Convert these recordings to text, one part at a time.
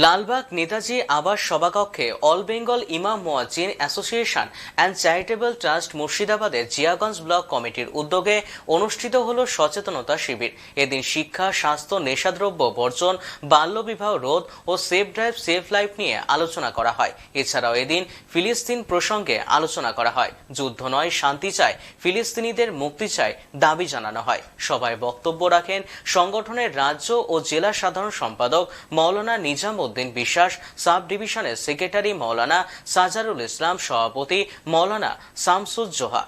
লালবাগ নেতাজি আবাস সভাকক্ষে all Bengal imam muezzin association and charitable trust মুর্শিদাবাদের জিয়াগঞ্জ ব্লক কমিটির উদ্যোগে অনুষ্ঠিত হল সচেতনতা শিবির। এদিন শিক্ষা, স্বাস্থ্য, নেশাদ্রব্য, বর্জন বাল্যবিবাহ রোধ ও সেফ ড্রাইভ, সেফ লাইফ নিয়ে আলোচনা করা হয়। এছাড়াও এদিন ফিলিস্তিন প্রসঙ্গে আলোচনা করা হয়। যুদ্ধ নয়, শান্তি চায়, ফিলিস্তিনিদের মুক্তি চায় দাবি জানানো হয়। সভায় বক্তব্য রাখেন সংগঠনের রাজ্য ও জেলা সাধারণ সম্পাদক মৌলানা নিজাম উদ্দিন বিশ্বাস সাব ডিভিশনের সেক্রেটারি মৌলানা সাজারুল ইসলাম, সভাপতি মৌলানা শামসুজ্জোহা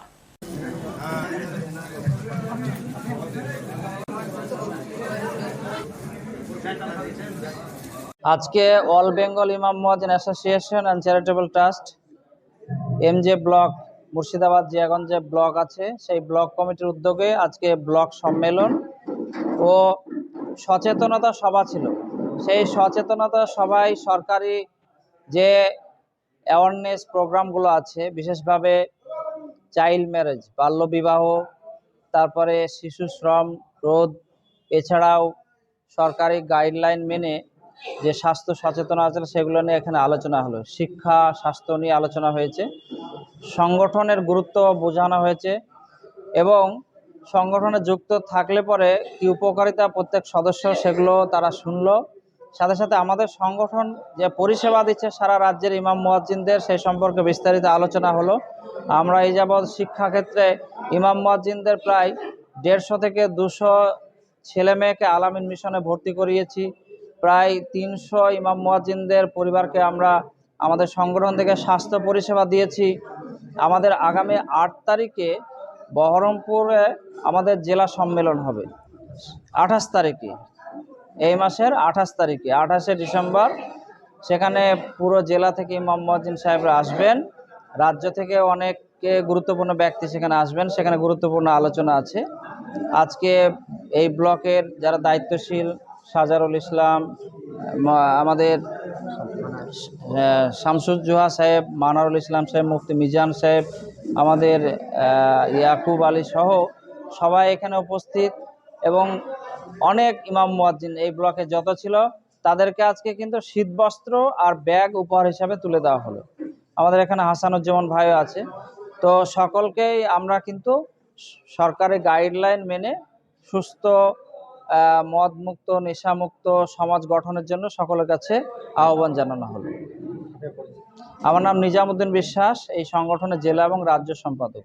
আজকে all Bengal Imam Mohajin association and charitable trust M J block, Murshidabad জিয়াগঞ্জে block আছে। সেই ব্লক কমিটির উদ্যোগে আজকে ব্লক সম্মেলন ও সচেতনতা সভা ছিল। সেই সচেতনতা সবাই সরকারি যে অ্যাওয়ারনেস প্রোগ্রামগুলো আছে, বিশেষভাবে চাইল্ড ম্যারেজ বাল্যবিবাহ, তারপরে শিশু শ্রম, রোধ, এছাড়াও সরকারি গাইডলাইন মেনে যে স্বাস্থ্য সচেতন আছে সেগুলো নিয়ে এখানে আলোচনা হলো। শিক্ষা, স্বাস্থ্য নিয়ে আলোচনা হয়েছে, সংগঠনের গুরুত্ব বোঝানো হয়েছে এবং সংগঠনে যুক্ত থাকলে পরে কি উপকারিতা প্রত্যেক সদস্য সেগুলো তারা শুনলো। সাথে সাথে আমাদের সংগঠন যে পরিষেবা দিচ্ছে সারা রাজ্যের ইমাম মুয়াজ্জিনদের, সেই সম্পর্কে বিস্তারিত আলোচনা হলো। আমরা এই যাবৎ শিক্ষাক্ষেত্রে ইমাম মুয়াজ্জিনদের প্রায় দেড়শো থেকে দুশো ছেলে মেয়েকে আলামিন মিশনে ভর্তি করিয়েছি। প্রায় তিনশো ইমাম মুয়াজ্জিনদের পরিবারকে আমরা আমাদের সংগঠন থেকে স্বাস্থ্য পরিষেবা দিয়েছি। আমাদের আগামী আট তারিখে বহরমপুরে আমাদের জেলা সম্মেলন হবে। আঠাশ তারিখে। এই মাসের আঠাশ তারিখে, আঠাশে ডিসেম্বর। সেখানে পুরো জেলা থেকে ইমাম মুয়াজ্জিন সাহেবরা আসবেন। রাজ্য থেকে অনেকে গুরুত্বপূর্ণ ব্যক্তি সেখানে আসবেন। সেখানে গুরুত্বপূর্ণ আলোচনা আছে। আজকে এই ব্লকের যারা দায়িত্বশীল, সাজারুল ইসলাম আমাদের শামসুজ্জোহা সাহেব, মানারুল ইসলাম সাহেব, মুফতি মিজান সাহেব, আমাদের ইয়াকুব আলী সহ সবাই এখানে উপস্থিত এবং অনেক ইমাম মুয়াজ্জিন এই ব্লকে যত ছিল, তাদেরকে আজকে কিন্তু শীতবস্ত্র আর ব্যাগ উপহার হিসাবে তুলে দেওয়া হলো। আমাদের এখানে হাসানুজ্জামান ভাইও আছে। তো সকলকেই আমরা কিন্তু সরকারের গাইডলাইন মেনে সুস্থ মদমুক্ত, নেশামুক্ত সমাজ গঠনের জন্য সকলের কাছে আহ্বান জানানো হলো। আমার নাম নিজামুদ্দিন বিশ্বাস, এই সংগঠনের জেলা এবং রাজ্য সম্পাদক।